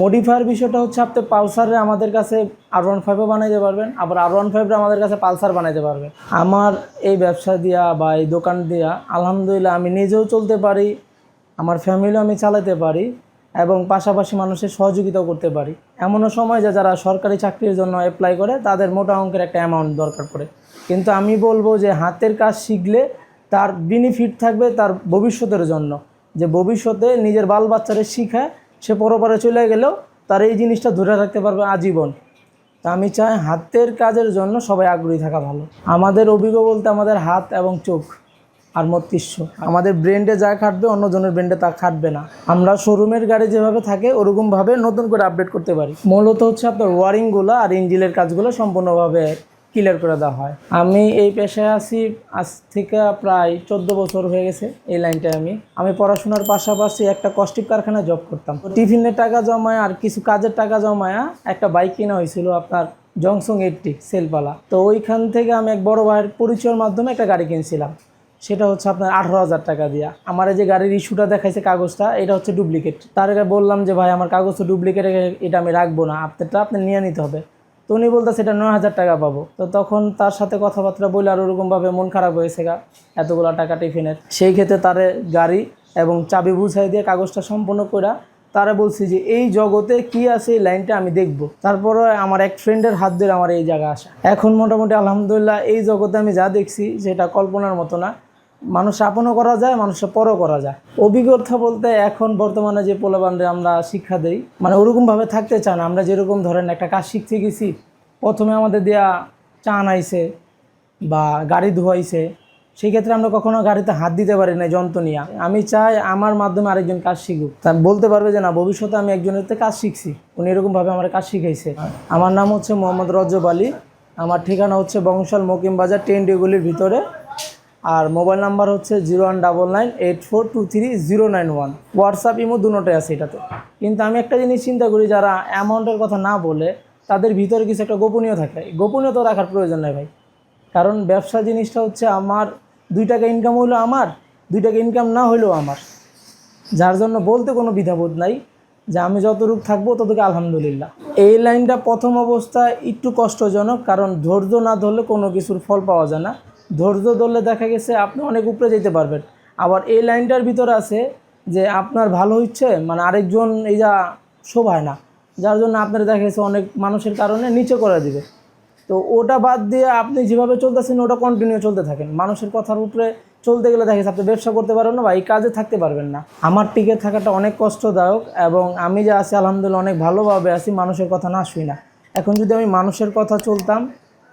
Modifier বিষয়টা হচ্ছে আপনি পালসারে আমাদের কাছে আর ওয়ান ফাইভও বানাইতে পারবেন, আবার আর ওয়ান ফাইভে আমাদের কাছে পালসার বানাইতে পারবেন। আমার এই ব্যবসা দিয়া বা এই দোকান দিয়া, আলহামদুলিল্লাহ আমি নিজেও চলতে পারি, আমার ফ্যামিলিও আমি চালাতে পারি, এবং পাশাপাশি মানুষের সহযোগিতাও করতে পারি। এমনও সময় যে যারা সরকারি চাকরির জন্য অ্যাপ্লাই করে, তাদের মোটা অঙ্কের একটা অ্যামাউন্ট দরকার পড়ে। কিন্তু আমি বলব যে হাতের কাজ শিখলে তার বেনিফিট থাকবে তার ভবিষ্যতের জন্য। যে ভবিষ্যতে নিজের বাল বাচ্চারে শিখায় সে পরপারে চলে গেলেও তার এই জিনিসটা ধরে রাখতে পারবে আজীবন। তা আমি চাই হাতের কাজের জন্য সবাই আগ্রহী থাকা ভালো। আমাদের অভিজ্ঞ বলতে আমাদের হাত এবং চোখ আর মস্তিষ্ক। আমাদের ব্রেন্ডে যা খাটবে, অন্যজনের ব্রেন্ডে তা খাটবে না। আমরা শোরুমের গাড়ি যেভাবে থাকে, ওরকমভাবে নতুন করে আপডেট করতে পারি। মূলত হচ্ছে আপনার ওয়ারিংগুলো আর ইঞ্জিনের কাজগুলো সম্পূর্ণভাবে ক্লিয়ার করে দেওয়া হয়। আমি এই পেশায় আছি, আজ থেকে প্রায় চোদ্দ বছর হয়ে গেছে এই লাইনটায় আমি। আমি পড়াশোনার পাশাপাশি একটা কস্টিপ কারখানায় জব করতাম। টিফিনের টাকা জমায় আর কিছু কাজের টাকা জমায়া একটা বাইক কেনা হয়েছিল আপনার জংসং এইটটি সেলপালা। তো ওইখান থেকে আমি এক বড় ভাইয়ের পরিচয়ের মাধ্যমে একটা গাড়ি কিনছিলাম। সেটা হচ্ছে আপনার আঠারো হাজার টাকা দিয়া। আমার এই যে গাড়ির ইস্যুটা দেখাইছে কাগজটা, এটা হচ্ছে ডুপ্লিকেট তার বললাম যে, ভাই, আমার কাগজ তো ডুপ্লিকেট এটা আমি রাখব না। আপনারটা আপনি নিয়ে নিতে হবে। তো উনি বলতে সেটা নয় হাজার টাকা পাবো। তো তখন তার সাথে কথাবার্তা বলে আর ওরকমভাবে মন খারাপ হয়েছে গা, এতগুলো টাকা টিফিনের। সেই ক্ষেত্রে তারে গাড়ি এবং চাবি বুঝাই দিয়ে কাগজটা সম্পূর্ণ করা তারা বলছি যে, এই জগতে কি আছে এই লাইনটা আমি দেখব। তারপরে আমার এক ফ্রেন্ডের হাত ধরে আমার এই জায়গা আসা। এখন মোটামুটি আলহামদুলিল্লাহ এই জগতে আমি যা দেখছি সেটা কল্পনার মতো না। মানুষ আপনও করা যায় মানুষের পরও করা যায়। অভিজ্ঞতা বলতে এখন বর্তমানে যে পোলাবানরে আমরা শিক্ষা দেই মানে ওরকমভাবে থাকতে চান আমরা যেরকম ধরেন একটা কাজ শিখতে গেছি প্রথমে আমাদের দেয়া চান আইছে বা গাড়ি ধোয়াইছে সেই ক্ষেত্রে আমরা কখনো গাড়িতে হাত দিতে পারি না যন্ত্র নিয়ে। আমি চাই আমার মাধ্যমে আরেকজন কাজ শিখুক। তা বলতে পারবে যে না ভবিষ্যতে আমি একজনের থেকে কাজ শিখছি। উনি এরকমভাবে আমার কাজ শিখাইছে। আমার নাম হচ্ছে মোহাম্মদ রজব আলী। আমার ঠিকানা হচ্ছে বংশাল মকিম বাজার টেন ডিগুলির ভিতরে। আর মোবাইল নাম্বার হচ্ছে zero one double nine eight four two three zero nine one. WhatsApp, imo দুটোই আছে এটাতে। কিন্তু আমি একটা জিনিস চিন্তা করি, যারা অ্যামাউন্টের কথা না বলে, তাদের ভিতরে কিছু একটা গোপনীয় থাকে। গোপনীয়তা রাখার প্রয়োজন নেই ভাই। কারণ ব্যবসা জিনিসটা হচ্ছে আমার, দুই টাকা ইনকাম হইল আমার, দুই টাকা ইনকাম না হইলেও আমার। যার জন্য বলতে কোনো দ্বিধাবোধ নাই, যে আমি যতটুকু থাকব ততটুকু আলহামদুলিল্লাহ। এই লাইনটা প্রথম অবস্থায় একটু কষ্টজনক, কারণ ধৈর্য না ধরলে কোনো কিছুর ফল পাওয়া যায় না। ধৈর্য ধরলে দেখা গেছে আপনি অনেক উপরে যেতে পারবেন। আবার এই লাইনটার ভিতরে আছে যে আপনার ভালো হচ্ছে মানে আরেকজন এই যা শোভায় না, যার জন্য আপনার দেখা গেছে অনেক মানুষের কারণে নিচে করে দিবে। তো ওটা বাদ দিয়ে আপনি যেভাবে চলতেছেন, ওটা কন্টিনিউ চলতে থাকেন। মানুষের কথার উপরে চলতে গেলে দেখা যাচ্ছে আপনি ব্যবসা করতে পারবেন না বা এই কাজে থাকতে পারবেন না। আমার টিকে থাকাটা অনেক কষ্টদায়ক এবং আমি যে আছি, আলহামদুলিল্লাহ, অনেক ভালোভাবে আছি, মানুষের কথা না শুই না। এখন যদি আমি মানুষের কথা চলতাম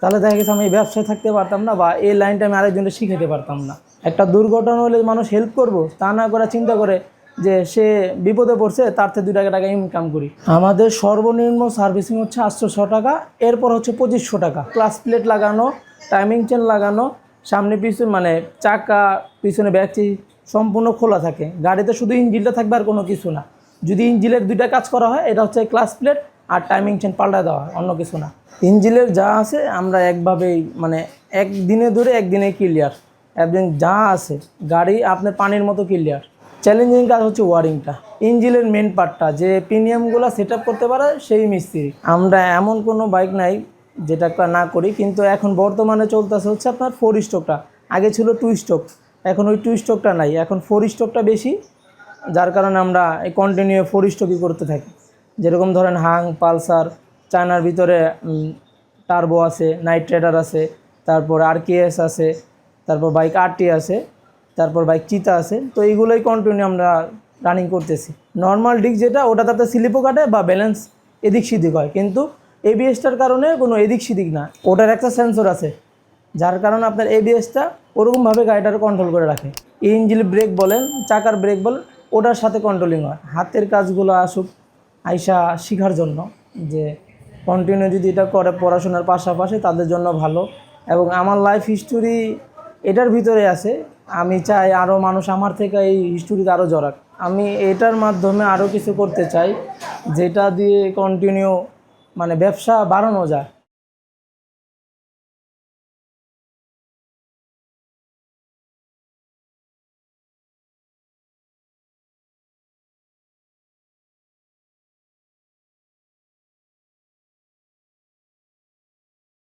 তাহলে দেখা গেছে আমি ব্যবসায় থাকতে পারতাম না বা এই লাইনটা আমি আরেকজনকে শিখাতে পারতাম না। একটা দুর্ঘটনা হলে মানুষ হেল্প করব, তা না করে চিন্তা করে যে সে বিপদে পড়ছে, তার থেকে দু টাকা টাকা ইনকাম করি। আমাদের সর্বনিম্ন সার্ভিসিং হচ্ছে আটশোশো টাকা, এরপর হচ্ছে পঁচিশশো টাকা। ক্লাস প্লেট লাগানো টাইমিং চেন লাগানো, সামনে পিছনে মানে চাকা, পিছনে ব্যাগটি সম্পূর্ণ খোলা থাকে। গাড়িতে শুধু ইঞ্জিনটা থাকবে আর কোনো কিছু না। যদি ইঞ্জিনের দুইটা কাজ করা হয়, এটা হচ্ছে ক্লাস প্লেট আর টাইমিং চেন পাল্টা দেওয়া অন্য কিছু না। ইঞ্জিনের যা আছে, আমরা একভাবেই মানে একদিনে ধরে একদিনে ক্লিয়ার একদিন যা আছে, গাড়ি আপনার পানির মতো ক্লিয়ার চ্যালেঞ্জিং কাজ হচ্ছে ওয়ারিংটা ইঞ্জিনের মেন পার্টটা যে প্রিমিয়ামগুলো সেট আপ করতে পারে, সেই মিস্ত্রি। আমরা এমন কোনো বাইক নাই, যেটা না করি, কিন্তু এখন বর্তমানে চলতেছে হচ্ছে আপনার ফোর স্ট্রোকটা আগে ছিল টু স্ট্রোক এখন ওই টু স্ট্রোকটা নাই। এখন ফোর স্ট্রোকটা বেশি, যার কারণে আমরা এই কন্টিনিউ ফোর স্ট্রোকই করতে থাকি। যেরকম ধরেন হাং পালসার চায়নার ভিতরে টার্বো আছে, নাইট ট্রেডার আছে, তারপর আরকেএস আছে, তারপর বাইক আরটি আছে, তারপর বাইক চিতা আছে, তো এইগুলোই কন্টিনিউ আমরা রানিং করতেছি। নর্মাল ডিক যেটা, ওটা তাতে স্লিপও কাটে বা ব্যালেন্স এদিক সেদিক হয়। কিন্তু এবিএসটার কারণে কোনো এদিক সেদিক না। ওটার একটা সেন্সর আছে, যার কারণে আপনার এবিএসটা ওরকমভাবে গাড়িটার কন্ট্রোল করে রাখে। ইঞ্জিল ব্রেক বলেন, চাকার ব্রেক বলেন, ওটার সাথে কন্ট্রোলিং হয়। হাতের কাজগুলো আসুক, আইসা শেখার জন্য যে কন্টিনিউ যদি এটা করে পড়াশোনার পাশাপাশি, তাদের জন্য ভালো। এবং আমার লাইফ হিস্টোরি এটার ভিতরে আছে। আমি চাই আরও মানুষ আমার থেকে এই হিস্টোরিতে আরও জড়াক। আমি এটার মাধ্যমে আরও কিছু করতে চাই, যেটা দিয়ে কন্টিনিউ মানে ব্যবসা বাড়ানো যায়।